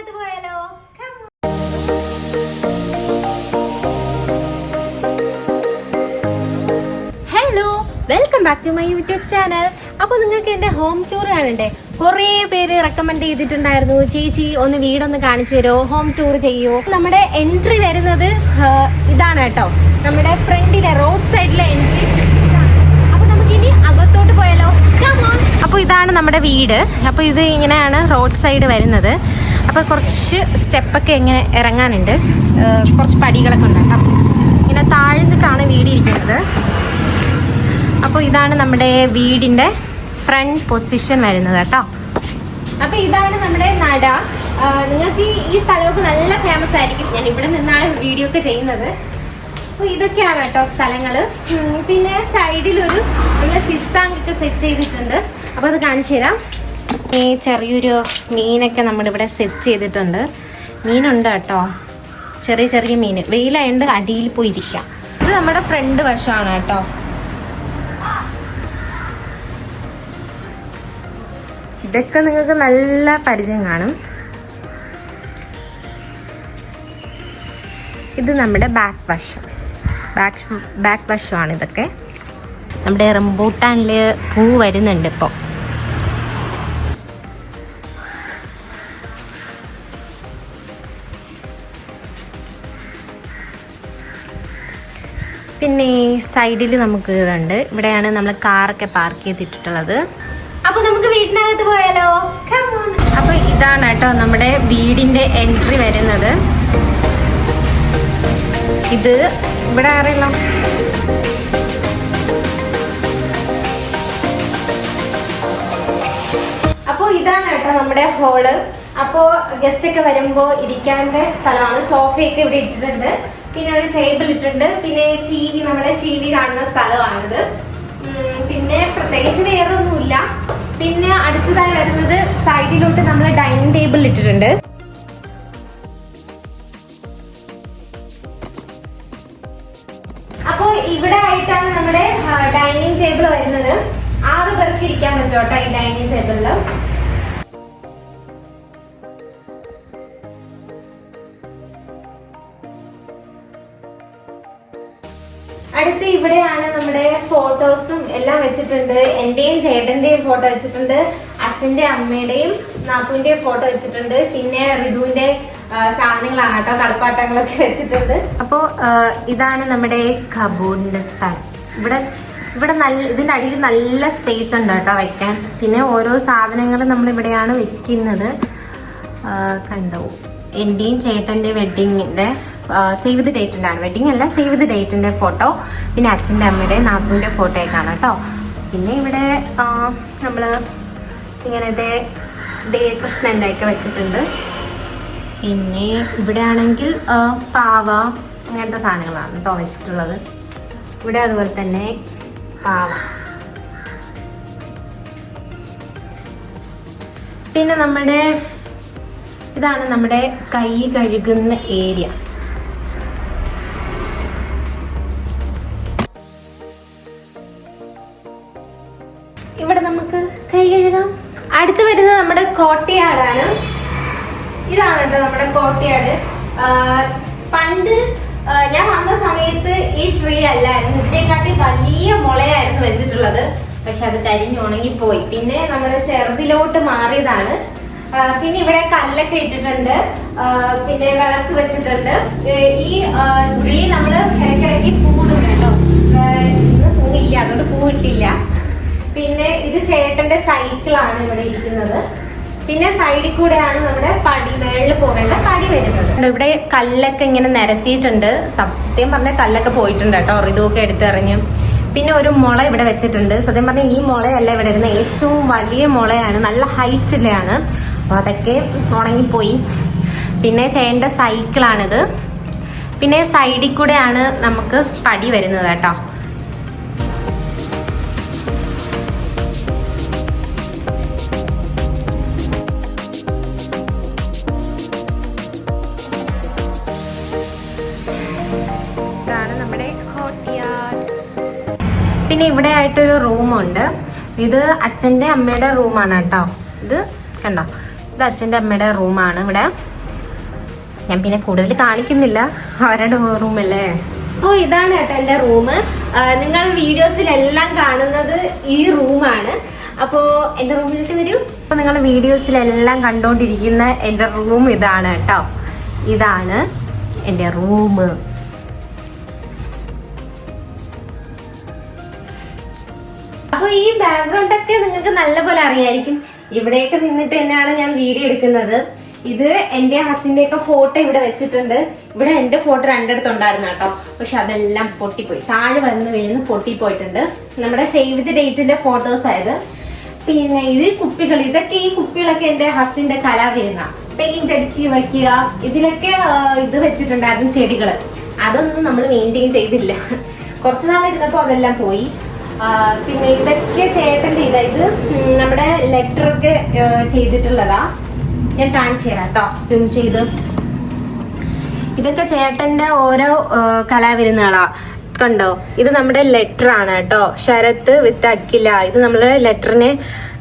വീട്ടിനകത്ത് പോയാലോ. Hello welcome back to my YouTube channel അപ്പോൾ നിങ്ങൾക്ക് എന്റെ ഹോം ടൂർ കാണണ്ടേ? കുറേ പേര് റെക്കമെൻഡ് ചെയ്തിട്ടുണ്ടായിരുന്നു. ചേച്ചി ഒന്ന് വീടൊന്ന് കാണിച്ചു തരുമോ ഹോം ടൂർ ചെയ്യൂ? നമ്മുടെ എൻട്രി വരുന്നത് ഇതാണ് കേട്ടോ. നമ്മുടെ ഫ്രണ്ടിലെ റോഡ് സൈഡിലെ എൻട്രി അപ്പോൾ നമുക്കിനി അകത്തോട്ട് പോയാലോ? അപ്പോൾ ഇതാണ് നമ്മുടെ വീട്. അപ്പോൾ ഇത് ഇങ്ങനെയാണ് റോഡ് സൈഡ് വരുന്നത്. അപ്പോൾ കുറച്ച് സ്റ്റെപ്പൊക്കെ ഇങ്ങനെ ഇറങ്ങാനുണ്ട്. കുറച്ച് പടികളൊക്കെ ഉണ്ട് കേട്ടോ. ഇങ്ങനെ താഴ്ന്നിട്ടാണ് വീടിരിക്കുന്നത്. അപ്പോൾ ഇതാണ് നമ്മുടെ വീടിന്റെ ഫ്രണ്ട് പൊസിഷൻ വരുന്നത് കേട്ടോ. അപ്പോൾ ഇതാണ് നമ്മുടെ നട. നിങ്ങൾക്ക് ഈ സ്ഥലമൊക്കെ നല്ല ഫേമസ് ആയിരിക്കും. ഞാൻ ഇവിടെ നിന്നാണ് വീഡിയോ ഒക്കെ ചെയ്യുന്നത്. അപ്പോൾ ഇതൊക്കെയാണ് കേട്ടോ സ്ഥലങ്ങൾ പിന്നെ സൈഡിലൊരു നമ്മൾ ഫിഷ് ടാങ്ക് ഒക്കെ സെറ്റ് ചെയ്തിട്ടുണ്ട്. അപ്പോൾ അത് കാണിച്ചു തരാം. ഈ ചെറിയൊരു മീനൊക്കെ നമ്മളിവിടെ സെറ്റ് ചെയ്തിട്ടുണ്ട്. മീനുണ്ട് കേട്ടോ ചെറിയ ചെറിയ മീൻ വെയിലായതുകൊണ്ട് അടിയിൽ പോയി ഇരിക്കാം. ഇത് നമ്മുടെ ഫ്രണ്ട് വശമാണ് കേട്ടോ ഇതൊക്കെ നിങ്ങൾക്ക് നല്ല പരിചയം കാണും. ഇത് നമ്മുടെ ബാക്ക് വശം. ബാക്ക് ബാക്ക് വശമാണ് ഇതൊക്കെ. നമ്മുടെ റംബൂട്ടാനിൽ പൂ വരുന്നുണ്ട് ഇപ്പോൾ പിന്നെ സൈഡിൽ നമുക്ക് ഇതുണ്ട്. ഇവിടെയാണ് നമ്മൾ കാറൊക്കെ പാർക്ക് ചെയ്തിട്ടുള്ളത് അപ്പൊ നമുക്ക് വീട്ടിനകത്ത് പോയാലോ? അപ്പൊ ഇതാണ് കേട്ടോ നമ്മുടെ വീടിന്റെ എൻട്രി വരുന്നത്. ഇത് ഇവിടെ അറിയില്ല അപ്പോൾ ഇതാണ് കേട്ടോ നമ്മുടെ ഹോൾ അപ്പോൾ ഗസ്റ്റ് ഒക്കെ വരുമ്പോൾ ഇരിക്കാന്റെ സ്ഥലമാണ്. സോഫയൊക്കെ ഇവിടെ ഇട്ടിട്ടുണ്ട്. പിന്നെ ഒരു ടേബിൾ ഇട്ടിട്ടുണ്ട്. പിന്നെ ടി വി നമ്മുടെ ടി വി കാണുന്ന സ്ഥലമാണിത്. പിന്നെ പ്രത്യേകിച്ച് വേറെ ഒന്നുമില്ല പിന്നെ അടുത്തതായി വരുന്നത് സൈഡിലോട്ട് നമ്മൾ ഡൈനിങ് ടേബിൾ ഇട്ടിട്ടുണ്ട്. അപ്പോൾ ഇവിടെ ആയിട്ടാണ് നമ്മുടെ ഡൈനിങ് ടേബിൾ വരുന്നത്. ആറ് പേർക്ക് ഇരിക്കാൻ പറ്റും കേട്ടോ ഈ ഡൈനിങ് ടേബിളിൽ അടുത്ത് ഇവിടെയാണ് നമ്മുടെ ഫോട്ടോസും എല്ലാം വെച്ചിട്ടുണ്ട്. എന്റെയും ചേട്ടന്റെയും ഫോട്ടോ വെച്ചിട്ടുണ്ട്. അച്ഛന്റെ അമ്മയുടെയും നാത്തുവിന്റെയും ഫോട്ടോ വെച്ചിട്ടുണ്ട്. പിന്നെ ഋതുവിന്റെ സാധനങ്ങളാണ് കേട്ടോ കളിപ്പാട്ടങ്ങളൊക്കെ വെച്ചിട്ടുണ്ട്. അപ്പോൾ ഇതാണ് നമ്മുടെ കബോർഡിന്റെ സ്ഥലം. ഇവിടെ ഇവിടെ നല്ല ഇതിന്റെ അടിയിൽ നല്ല സ്പേസ് ഉണ്ട് കേട്ടോ വയ്ക്കാൻ പിന്നെ ഓരോ സാധനങ്ങളും നമ്മൾ ഇവിടെയാണ് വെക്കുന്നത് കണ്ടോ? എന്റെയും ചേട്ടന്റെ വെഡ്ഡിങ്ങിന്റെ സേവ് ദ ഡേറ്റിന്റെ ആണ്. വെഡ്ഡിങ് അല്ല സേവ് ദ ഡേറ്റിന്റെ ഫോട്ടോ പിന്നെ അച്ഛന്റെ അമ്മയുടെ നാത്തൂന്റെ ഫോട്ടോയൊക്കെയാണ് കേട്ടോ. പിന്നെ ഇവിടെ നമ്മൾ ഇങ്ങനത്തെ ദേ കൃഷ്ണന്റെ ഒക്കെ വെച്ചിട്ടുണ്ട്. പിന്നെ ഇവിടെ ആണെങ്കിൽ പാവ അങ്ങനത്തെ സാധനങ്ങളാണ് കേട്ടോ വെച്ചിട്ടുള്ളത്. ഇവിടെ അതുപോലെ തന്നെ പാവ. പിന്നെ നമ്മുടെ ഇതാണ് നമ്മുടെ കൈ കഴുകുന്ന ഏരിയ ഇവിടെ നമുക്ക് കൈ കഴുകാം. അടുത്ത് വരുന്നത് നമ്മുടെ കോട്ടയാടാണ്. ഇതാണ് കേട്ടോ നമ്മുടെ കോട്ടയാട്. പണ്ട് ഞാൻ വന്ന സമയത്ത് ഈ ട്രീ അല്ലായിരുന്നു ഇതിനെക്കാട്ടി വലിയ മുളയായിരുന്നു വെച്ചിട്ടുള്ളത്. പക്ഷെ അത് കരിഞ്ഞ് ഉണങ്ങിപ്പോയി. പിന്നെ നമ്മുടെ ചെറുതിലോട്ട് മാറിയതാണ്. പിന്നെ ഇവിടെ കല്ലൊക്കെ ഇട്ടിട്ടുണ്ട്. പിന്നെ വിളക്ക് വെച്ചിട്ടുണ്ട്. ഈ ട്രീ നമ്മൾ ഇടയ്ക്കിടയ്ക്ക് പൂടും കേട്ടോ. പൂവില്ല അതുകൊണ്ട് പൂ ഇട്ടില്ല പിന്നെ ഇത് ചേട്ടന്റെ സൈക്കിളാണ് ഇവിടെ ഇരിക്കുന്നത്. പിന്നെ സൈഡിൽ കൂടെയാണ് നമ്മുടെ പടി മേളിൽ പോകേണ്ട പടി വരുന്നത്. ഇവിടെ കല്ലൊക്കെ ഇങ്ങനെ നിരത്തിയിട്ടുണ്ട്. സത്യം പറഞ്ഞ കല്ലൊക്കെ പോയിട്ടുണ്ട് കേട്ടോ. ഇതൊക്കെ എടുത്തെറിഞ്ഞ്. പിന്നെ ഒരു മുള ഇവിടെ വെച്ചിട്ടുണ്ട്. സത്യം പറഞ്ഞാൽ ഈ മുളയല്ല ഇവിടെ ഇരുന്ന. ഏറ്റവും വലിയ മുളയാണ്. നല്ല ഹൈറ്റിലാണ് അപ്പോൾ അതൊക്കെ ഉണങ്ങിപ്പോയി. പിന്നെ ചേട്ടന്റെ സൈക്കിളാണിത്. പിന്നെ സൈഡിൽ കൂടെയാണ് നമുക്ക് പടി വരുന്നത് കേട്ടോ. പിന്നെ ഇവിടെ ആയിട്ടൊരു റൂമുണ്ട്. ഇത് അച്ഛന്റെ അമ്മയുടെ റൂമാണ് കേട്ടോ. ഇത് കണ്ടോ? ഇത് അച്ഛന്റെ അമ്മയുടെ റൂമാണ് ഇവിടെ. ഞാൻ പിന്നെ കൂടുതൽ കാണിക്കുന്നില്ല. അവരുടെ റൂമല്ലേ? അപ്പോൾ ഇതാണ് കേട്ടോ എന്റെ റൂം നിങ്ങൾ വീഡിയോസിലെല്ലാം കാണുന്നത് ഈ റൂമാണ്. അപ്പോൾ എന്റെ റൂമിലേക്ക് വരൂ. അപ്പോൾ നിങ്ങൾ വീഡിയോസിലെല്ലാം കണ്ടുകൊണ്ടിരിക്കുന്ന എന്റെ റൂം ഇതാണ് കേട്ടോ. ഇതാണ് എന്റെ റൂം അപ്പൊ ഈ ബാക്ക്ഗ്രൗണ്ട് ഒക്കെ നിങ്ങൾക്ക് നല്ലപോലെ അറിയായിരിക്കും. ഇവിടെയൊക്കെ നിന്നിട്ട് തന്നെയാണ് ഞാൻ വീഡിയോ എടുക്കുന്നത്. ഇത് എന്റെ ഹസിന്റെ ഒക്കെ ഫോട്ടോ ഇവിടെ വെച്ചിട്ടുണ്ട്. ഇവിടെ എന്റെ ഫോട്ടോ രണ്ടിടത്തുണ്ടായിരുന്നു കേട്ടോ. പക്ഷെ അതെല്ലാം പൊട്ടിപ്പോയി. താഴെ വന്ന് വീഴുന്ന് പൊട്ടിപ്പോയിട്ടുണ്ട്. നമ്മുടെ സേവ് ദി ഡേറ്റിന്റെ ഫോട്ടോസ് ആയത്. പിന്നെ ഇത് കുപ്പികൾ. ഇതൊക്കെ ഈ കുപ്പികളൊക്കെ എന്റെ ഹസിന്റെ കലാവിരുന്ന. പെയിന്റ് അടിച്ച് വയ്ക്കുക. ഇതിലൊക്കെ ഇത് വെച്ചിട്ടുണ്ടായിരുന്നു ചെടികൾ. അതൊന്നും നമ്മൾ മെയിന്റെയിൻ ചെയ്തില്ല. കുറച്ച് നാൾ അതെല്ലാം പോയി. പിന്നെ ഇതൊക്കെ ചേട്ടന്റെ ഇതാ ഇത് നമ്മുടെ ലെറ്റർ ഒക്കെ ചെയ്തിട്ടുള്ളതാ. ഞാൻ കാണിച്ചു തരാം കേട്ടോ. സ്വിം ചെയ്ത്. ഇതൊക്കെ ചേട്ടന്റെ ഓരോ കലാവിരുന്നുകളാ. കണ്ടോ? ഇത് നമ്മുടെ ലെറ്റർ ആണ് കേട്ടോ. ശരത്ത് വിത്ത് അക്കില ഇത് നമ്മുടെ ലെറ്ററിനെ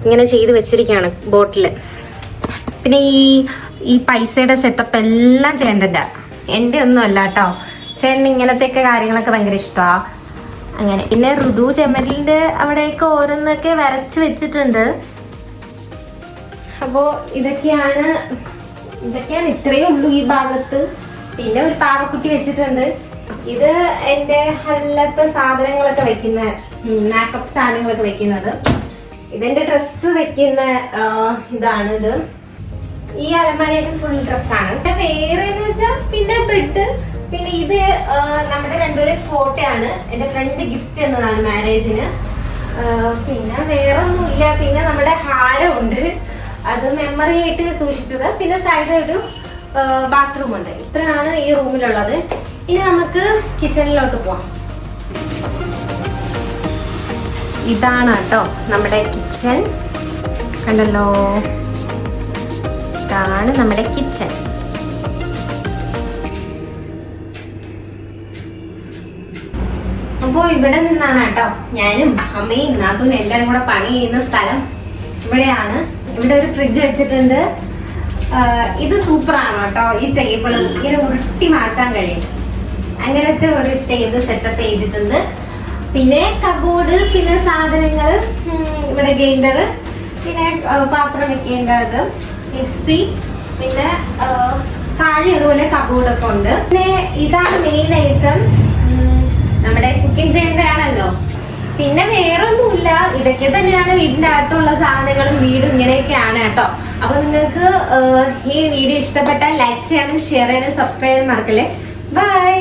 ഇങ്ങനെ ചെയ്ത് വെച്ചിരിക്കുകയാണ് ബോട്ടിൽ പിന്നെ ഈ ഈ പൈസയുടെ സെറ്റപ്പ് എല്ലാം ചേട്ടന്റെ. എന്റെ ഒന്നും അല്ല കേട്ടോ. ചേട്ടൻ ഇങ്ങനത്തെയൊക്കെ കാര്യങ്ങളൊക്കെ ഭയങ്കര ഇഷ്ടമാണ് അങ്ങനെ. പിന്നെ ഋതു ചെമ്മലിന്റെ അവിടെയൊക്കെ ഓരോന്നൊക്കെ വരച്ച് വെച്ചിട്ടുണ്ട്. അപ്പോൾ ഇതൊക്കെയാണ് ഇതൊക്കെയാണ് ഇത്രയേ ഉള്ളൂ ഈ ഭാഗത്ത്. പിന്നെ ഒരു പാവക്കുട്ടി വെച്ചിട്ടുണ്ട്. ഇത് എന്റെ അല്ലാത്ത സാധനങ്ങളൊക്കെ വെക്കുന്ന മേക്കപ്പ് സാധനങ്ങളൊക്കെ വെക്കുന്നത്. ഇതെന്റെ ഡ്രസ്സ് വെക്കുന്ന ഇതാണ് ഇത്. ഈ അലമാരയിലും ഫുൾ ഡ്രസ്സാണ് വേറെ എന്ന് വെച്ചാൽ പിന്നെ ബെഡ് പിന്നെ ഇത് നമ്മുടെ രണ്ടുപേരെ ഫോട്ടോ ആണ് എന്റെ ഫ്രണ്ട് ഗിഫ്റ്റ് എന്നതാണ് മാരേജിന് പിന്നെ വേറെ ഒന്നുമില്ല പിന്നെ നമ്മുടെ ഹാരമുണ്ട്. അത് മെമ്മറി ആയിട്ട് സൂക്ഷിച്ചത്. പിന്നെ സൈഡിൽ ഒരു ബാത്റൂം ഉണ്ട്. ഇത്രയാണ് ഈ റൂമിലുള്ളത്. ഇനി നമുക്ക് കിച്ചണിലോട്ട് പോവാം. ഇതാണ് കേട്ടോ നമ്മുടെ കിച്ചൺ കണ്ടല്ലോ? ഇതാണ് നമ്മുടെ കിച്ചൺ അപ്പോൾ ഇവിടെ നിന്നാണ് കേട്ടോ ഞാനും അമ്മയും നാത്തൂനും എല്ലാരും കൂടെ പണി ചെയ്യുന്ന സ്ഥലം. ഇവിടെയാണ്. ഇവിടെ ഒരു ഫ്രിഡ്ജ് വെച്ചിട്ടുണ്ട്. ഇത് സൂപ്പറാണ് കേട്ടോ. ഈ ടേബിൾ ഇങ്ങനെ ഉരുട്ടി മാറ്റാൻ കഴിയും. അങ്ങനത്തെ ഒരു ടേബിൾ സെറ്റപ്പ് ചെയ്തിട്ടുണ്ട്. പിന്നെ കബോർഡ് പിന്നെ സാധനങ്ങൾ ഇവിടെ ഗ്രൈൻഡർ പിന്നെ പാത്രം വെക്കേണ്ടത് മിക്സി പിന്നെ താഴെ അതുപോലെ കബോർഡൊക്കെ ഉണ്ട്. പിന്നെ ഇതാണ് മെയിൻ ഐറ്റം നമ്മുടെ കുക്കിംഗ് ചെയ്യേണ്ടതാണല്ലോ. പിന്നെ വേറൊന്നുമില്ല. ഇതൊക്കെ തന്നെയാണ് വീടിന്റെ അകത്തുള്ള സാധനങ്ങളും വീടും ഇങ്ങനെയൊക്കെയാണ് കേട്ടോ. അപ്പൊ നിങ്ങൾക്ക് ഈ വീഡിയോ ഇഷ്ടപ്പെട്ടാൽ ലൈക്ക് ചെയ്യാനും ഷെയർ ചെയ്യാനും സബ്സ്ക്രൈബ് ചെയ്യാനും മറക്കല്ലേ. ബൈ